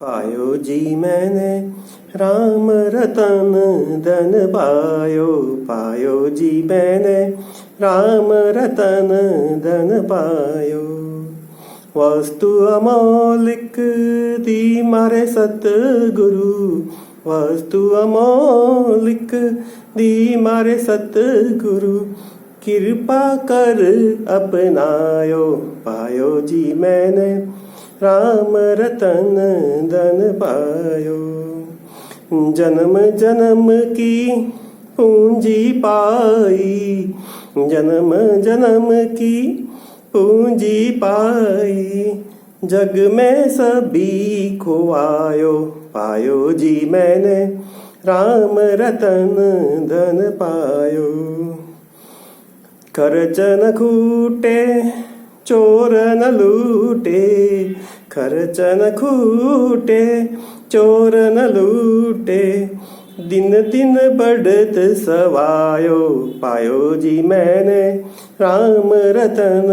ਪਾਇਓ ਜੀ ਮੈਨੇ RAM ਰਤਨ ਦਨ ਪਾਇਓ ਪਾਇਓ ਜੀ ਮੈਨੇ RAM ਰਤਨ ਦਨ ਪਾਇਓ। ਵਸਤੂ ਅਮੋਲਿਕ ਦੀ ਮਾਰੇ ਸਤ ਗੁਰੂ ਵਸਤੂ ਅਮੋਲਿਕ ਦੀ ਮਾਰੇ ਸਤ ਗੁਰੂ ਕਿਰਪਾ ਕਰ ਅਪਨਾਇਓ ਪਾਇਓ ਜੀ ਮੈਨੇ। राम रतन धन पायो। जन्म जन्म की पूंजी पाई। जन्म जन्म की पूंजी पाई। जग में सभी खोवायो, पायो जी मैंने राम रतन धन पायो। खर्च न खूटे ચોર ન લૂટે ખર્ચ ન ખૂટે ચોર ન લૂટે. દિન દિન બઢત સવાયો પાયોજી મેને રામ રતન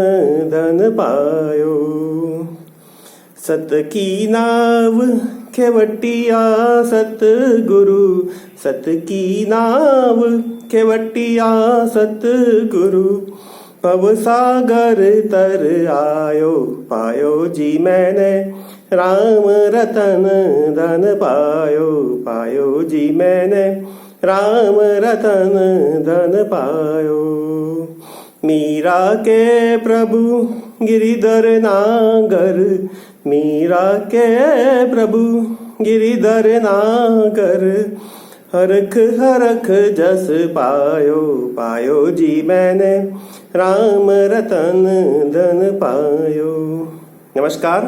ધન પાયો. સતકી નાવ ખેવટિયા સતગુરુ, સતકી નાવ ખેવટિયા સતગુરુ. नाव खेवटिया सतगुरु पव सागर तर आयो पायो जी मैंने राम रतन धन पायो पायो जी मैंने राम रतन धन पायो मीरा के प्रभु गिरिधर नागर मीरा के प्रभु गिरिधर नागर हरख हरख जस पायो पायो जी मैंने રામ રતન ધન પાયો નમસ્કાર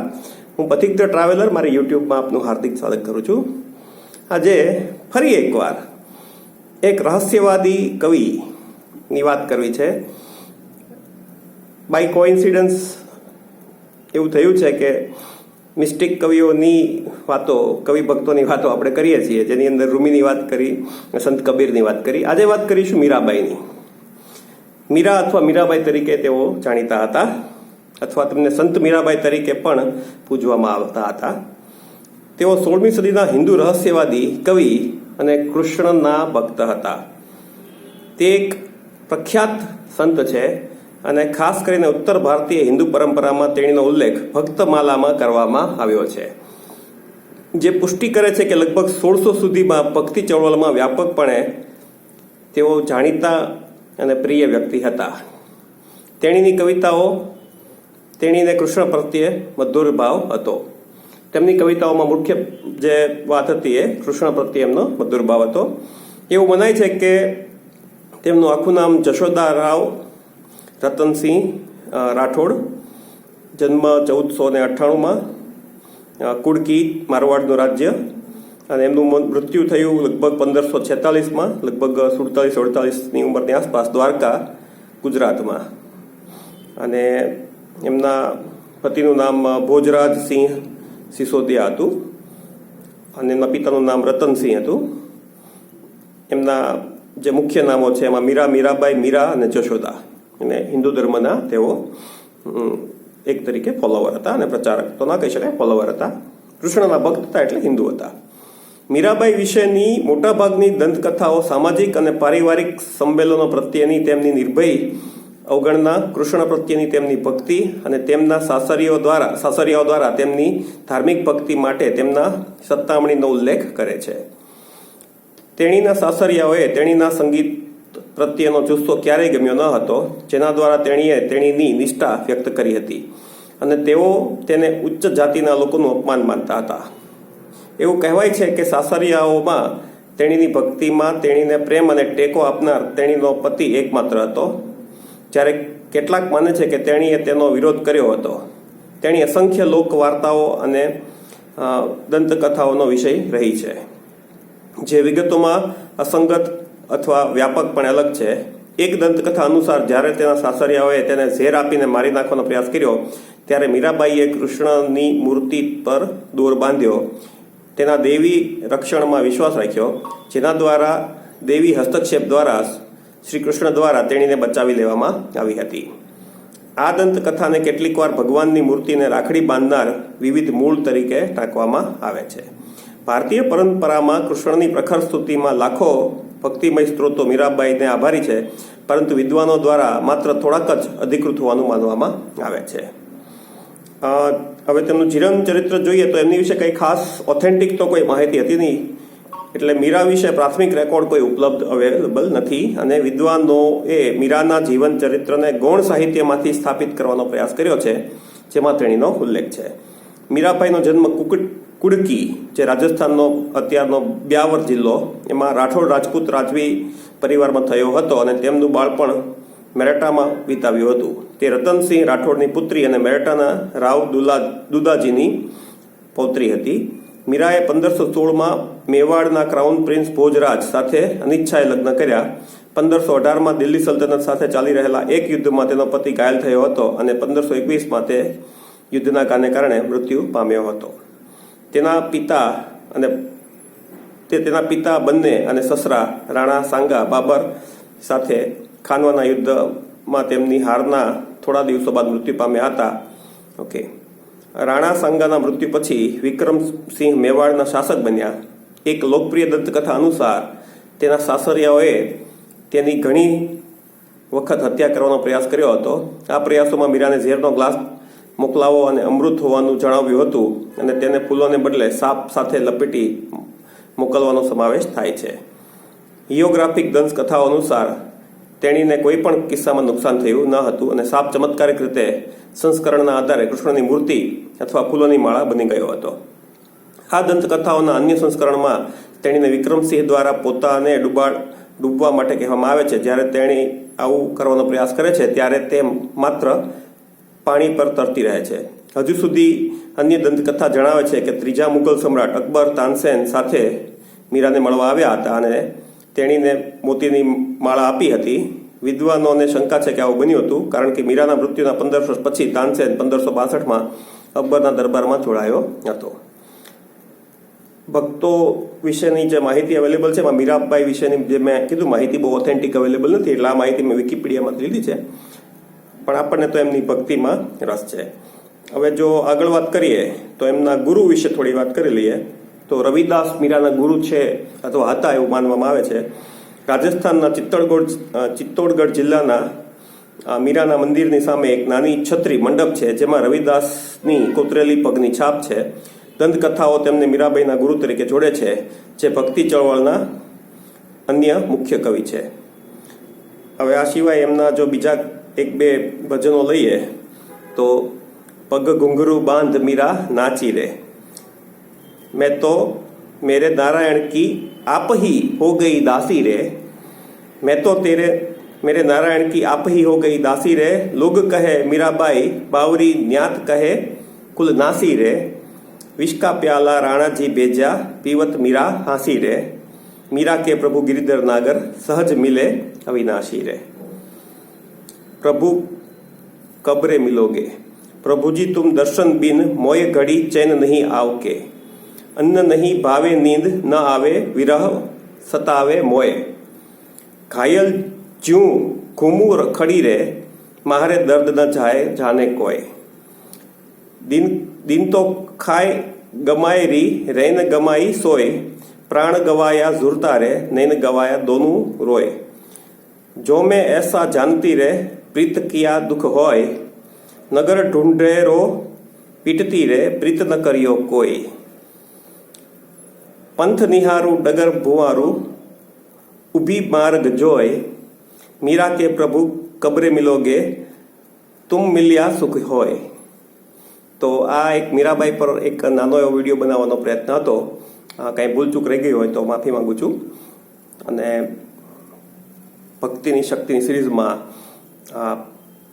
હું પથિક ધ ટ્રાવેલર મારી યુટ્યુબમાં આપનું હાર્દિક સ્વાગત કરું છું આજે ફરી એકવાર એક રહસ્યવાદી કવિની વાત કરવી છે બાય કોઇન્સિડન્સ એવું થયું છે કે મિસ્ટિક કવિઓની વાતો, કવિ ભક્તોની વાતો આપણે કરીએ છીએ. જેની અંદર રૂમીની વાત કરી, સંત કબીરની વાત કરી. આજે વાત કરીશું મીરાબાઈની. મીરા અથવા મીરાબાઈ તરીકે તેઓ જાણીતા હતા, અથવા તેમને સંત મીરાબાઈ તરીકે પણ પૂજવામાં આવતા હતા. તેઓ સોળમી સદીના હિન્દુ રહસ્યવાદી કવિ અને કૃષ્ણના ભક્ત હતા. તે એક પ્રખ્યાત સંત છે. અને ખાસ કરીને ઉત્તર ભારતીય હિન્દુ પરંપરામાં તેણીનો ઉલ્લેખ ભક્તમાલામાં કરવામાં આવ્યો છે. જે પુષ્ટિ કરે છે કે લગભગ સોળસો સુધીમાં ભક્તિ ચળવળમાં વ્યાપકપણે તેઓ જાણીતા અને પ્રિય વ્યક્તિ હતા. તેણીની કવિતાઓ, તેણીને કૃષ્ણ પ્રત્યે મધુર ભાવ હતો. તેમની કવિતાઓમાં મુખ્ય જે વાત હતી એ કૃષ્ણ પ્રત્યે એમનો મધુર ભાવ હતો. એવું મનાય છે કે તેમનું આખું નામ જશોદા રાવ રતનસિંહ રાઠોડ, જન્મ ચૌદસો ને અઠ્ઠાણુંમાં કુડકી મારવાડનું રાજ્ય, અને એમનું મૃત્યુ થયું લગભગ પંદરસો છેતાલીસમાં, લગભગ સુડતાલીસ, અડતાલીસની ઉંમરની આસપાસ દ્વારકા, ગુજરાતમાં. અને એમના પતિનું નામ ભોજરાજસિંહ સિસોદિયા હતું, અને એમના પિતાનું નામ રતનસિંહ હતું. એમના જે મુખ્ય નામો છે એમાં મીરા, મીરાબાઈ, મીરા અને જશોદા. અને હિન્દુ ધર્મના તેઓ એક તરીકે ફોલોવર હતા અને પ્રચારક તો ના કહી શકાય ફોલોવર હતા. કૃષ્ણના ભક્ત હતા એટલે હિન્દુ હતા. મીરાબાઈ વિશેની મોટાભાગની દંતકથાઓ સામાજિક અને પારિવારિક સંમેલનો પ્રત્યેની તેમની નિર્ભય અવગણના, કૃષ્ણ પ્રત્યેની તેમની ભક્તિ અને તેમના સાસરીઓ દ્વારા સાસરિયાઓ દ્વારા તેમની ધાર્મિક ભક્તિ માટે તેમના સત્તામણીનો ઉલ્લેખ કરે છે. તેણીના સાસરિયાઓએ તેણીના સંગીત પ્રત્યેનો જુસ્સો ક્યારેય ગમ્યો ન હતો, જેના દ્વારા તેણીએ તેણીની નિષ્ઠા વ્યક્ત કરી હતી. અને તેઓ તેને ઉચ્ચ જાતિના લોકોનું અપમાન માનતા હતા. એવું કહેવાય છે કે સાસરિયાઓમાં તેણીની ભક્તિમાં તેણીને પ્રેમ અને ટેકો આપનાર તેણીનો પતિ એકમાત્ર હતો. જ્યારે કેટલાક માને છે કે તેણીએ તેનો વિરોધ કર્યો હતો. તેણી અસંખ્ય લોક વાર્તાઓ અને દંતકથાઓનો વિષય રહી છે. જે વિગતોમાં અસંગત અથવા વ્યાપકપણે અલગ છે. એક દંતકથા અનુસાર જ્યારે તેના સાસરિયાઓએ તેને ઝેર આપીને મારી નાખવાનો પ્રયાસ કર્યો, ત્યારે મીરાબાઈએ કૃષ્ણની મૂર્તિ પર દોર બાંધ્યો. તેના દેવી રક્ષણમાં વિશ્વાસ રાખ્યો, જેના દ્વારા દેવી હસ્તક્ષેપ દ્વારા શ્રી કૃષ્ણ દ્વારા તેણીને બચાવી લેવામાં આવી હતી. આ દંતકથાને કેટલીકવાર ભગવાનની મૂર્તિને રાખડી બાંધનાર વિવિધ મૂળ તરીકે ટાંકવામાં આવે છે. ભારતીય પરંપરામાં કૃષ્ણની પ્રખર સ્તુતિમાં લાખો ભક્તિમય સ્ત્રોતો મીરાબાઈને આભારી છે, પરંતુ વિદ્વાનો દ્વારા માત્ર થોડાક જ અધિકૃત હોવાનું માનવામાં આવે છે. હવે તેમનું જીવન ચરિત્ર જોઈએ તો એમની વિશે કંઈ ખાસ ઓથેન્ટિક તો કોઈ માહિતી હતી નહીં, એટલે મીરા વિશે પ્રાથમિક રેકોર્ડ કોઈ ઉપલબ્ધ અવેલેબલ નથી અને વિદ્વાનો એ મીરાના જીવન ચરિત્રને ગૌણ સાહિત્યમાંથી સ્થાપિત કરવાનો પ્રયાસ કર્યો છે, જેમાં તેણીનો ઉલ્લેખ છે. મીરાભાઈનો જન્મ કુકટ કુડકી, જે રાજસ્થાનનો અત્યારનો બ્યાવર જિલ્લો, એમાં રાઠોડ રાજપૂત રાજવી પરિવારમાં થયો હતો અને તેમનું બાળપણ મેરટામાં વિતાવ્યું હતું. તે રતનસિંહ રાઠોડની પુત્રી અને મેરટાના રાવ દુલા, દુદાજીની પૌત્રી હતી. મીરાએ પંદરસો સોળમાં મેવાડના ક્રાઉન પ્રિન્સ ભોજરાજ સાથે અનિચ્છાએ લગ્ન કર્યા. પંદરસો અઢારમાં દિલ્હી સલ્તનત સાથે ચાલી રહેલા એક યુદ્ધમાં તેનો પતિ ઘાયલ થયો હતો અને પંદરસો એકવીસમાં તે યુદ્ધના કારણે કારણે મૃત્યુ પામ્યો હતો. તેના પિતા અને તે તેના પિતા બંને અને સસરા રાણા સાંગા બાબર સાથે ખાનવાના યુદ્ધમાં તેમની હારના થોડા દિવસો બાદ મૃત્યુ પામ્યા હતા. ઓકે રાણા સાંગાના મૃત્યુ પછી વિક્રમસિંહ મેવાડના શાસક બન્યા. એક લોકપ્રિય દંતકથા અનુસાર તેના સાસરિયાઓએ તેની ઘણી વખત હત્યા કરવાનો પ્રયાસ કર્યો હતો. આ પ્રયાસોમાં મીરાને ઝેરનો ગ્લાસ મોકલાવો અને અમૃત હોવાનું જણાવ્યું હતું અને તેને ફૂલોને બદલે સાપ સાથે લપેટી મોકલવાનો સમાવેશ થાય છે. હિયોગ્રાફિક દંશકથાઓ અનુસાર, તેણીને કોઈ પણ કિસ્સામાં નુકસાન થયું ન હતું અને સાપ ચમત્કારિક રીતે સંસ્કરણના આધારે કૃષ્ણની મૂર્તિ અથવા ફૂલોની માળા બની ગયો હતો. આ દંતકથાઓના અન્ય સંસ્કરણમાં તેણીને વિક્રમસિંહ દ્વારા પોતાને ડૂબાડ ડૂબવા માટે કહેવામાં આવે છે. જ્યારે તેણી આવું કરવાનો પ્રયાસ કરે છે, ત્યારે તે માત્ર પાણી પર તરતી રહે છે. હજુ સુધી અન્ય દંતકથા જણાવે છે કે ત્રીજા મુઘલ સમ્રાટ અકબર તાનસેન સાથે મીરાને મળવા આવ્યા હતા અને તેણીને મોતીની માળા આપી હતી. વિદ્વાનોને શંકા છે કે આવું બન્યું હતું, કારણ કે મીરાના મૃત્યુના પંદર વર્ષ પછી તાનસેન પંદરસો બાસઠમાં અકબરના દરબારમાં જોડાયો હતો. ભક્તો વિશેની જે માહિતી અવેલેબલ છે, એમાં મીરાબાઈ વિશેની જે મેં કીધું, માહિતી બહુ ઓથેન્ટિક અવેલેબલ નથી, એટલે આ માહિતી મેં વિકીપીડિયામાં લીધી છે. પણ આપણને તો એમની ભક્તિમાં રસ છે. હવે જો આગળ વાત કરીએ, તો એમના ગુરુ વિશે થોડી વાત કરી લઈએ. તો રવિદાસ મીરાના ગુરુ છે અથવા હતા એવું માનવામાં આવે છે. રાજસ્થાનના ચિત્તોડગઢ ચિત્તોડગઢ જિલ્લાના આ મીરાના મંદિરની સામે એક નાની છત્રી મંડપ છે, જેમાં રવિદાસની કોતરેલી પગની છાપ છે. દંતકથાઓ તેમને મીરાબાઈના ગુરુ તરીકે જોડે છે, જે ભક્તિ ચળવળના અન્ય મુખ્ય કવિ છે. હવે આ સિવાય એમના જો બીજા એક બે ભજનો લઈએ તો પગ ઘુંઘરું બાંધ મીરા નાચી રે मैं तो मेरे नारायण की आप ही हो गई दासी रे मैं तो तेरे मेरे नारायण की आप ही हो गई दासी रे लोग कहे मीराबाई बावरी न्यात कहे कुल नासी रे विष का प्याला राणा जी बेजा पीवत मीरा हासी रे मीरा के प्रभु गिरिधर नागर सहज मिले अविनाशी रे प्रभु कब्रे मिलोगे प्रभु जी तुम दर्शन बिन मोय घड़ी चैन नहीं आओ के અન્ન નહીં ભાવે નીંદ ન આવે વિરહ સતાવે મોય ઘાયલ જ્યું ઘૂમું રખડી રે મારે દર્દ ન જાય જાને કોઈ દિન દિન તો ખાય ગમાય રી રૈન ગમાઈ સોય પ્રાણ ગવાયા ઝુરતા રે નૈન ગવાયા દોનું રોય જો મેં ऐसा जानती रे પ્રીત કિયા દુઃખ હોય, નગર ઢૂંઢેરો પીટતી રે, પ્રીત ન કર્યો કોઈ. પંથ નિહારું, ડગર ભુવારું, ઊભી માર્ગ જોય, મીરા કે પ્રભુ કબરે મિલોગે, તુમ મિલ્યા સુખ હોય. તો આ એક મીરાબાઈ પર એક નાનો એવો વીડિયો બનાવવાનો પ્રયત્ન હતો. કંઈ ભૂલચૂક રહી ગઈ હોય તો માફી માંગુ છું. અને ભક્તિની શક્તિની સિરીઝમાં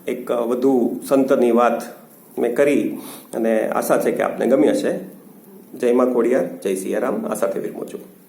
એક વધુ સંતની વાત મેં કરી અને આશા છે કે આપને ગમ્યા હશે જય માં ખોડિયાર, જય સિયારામ. આ સાથે વિરમું છું.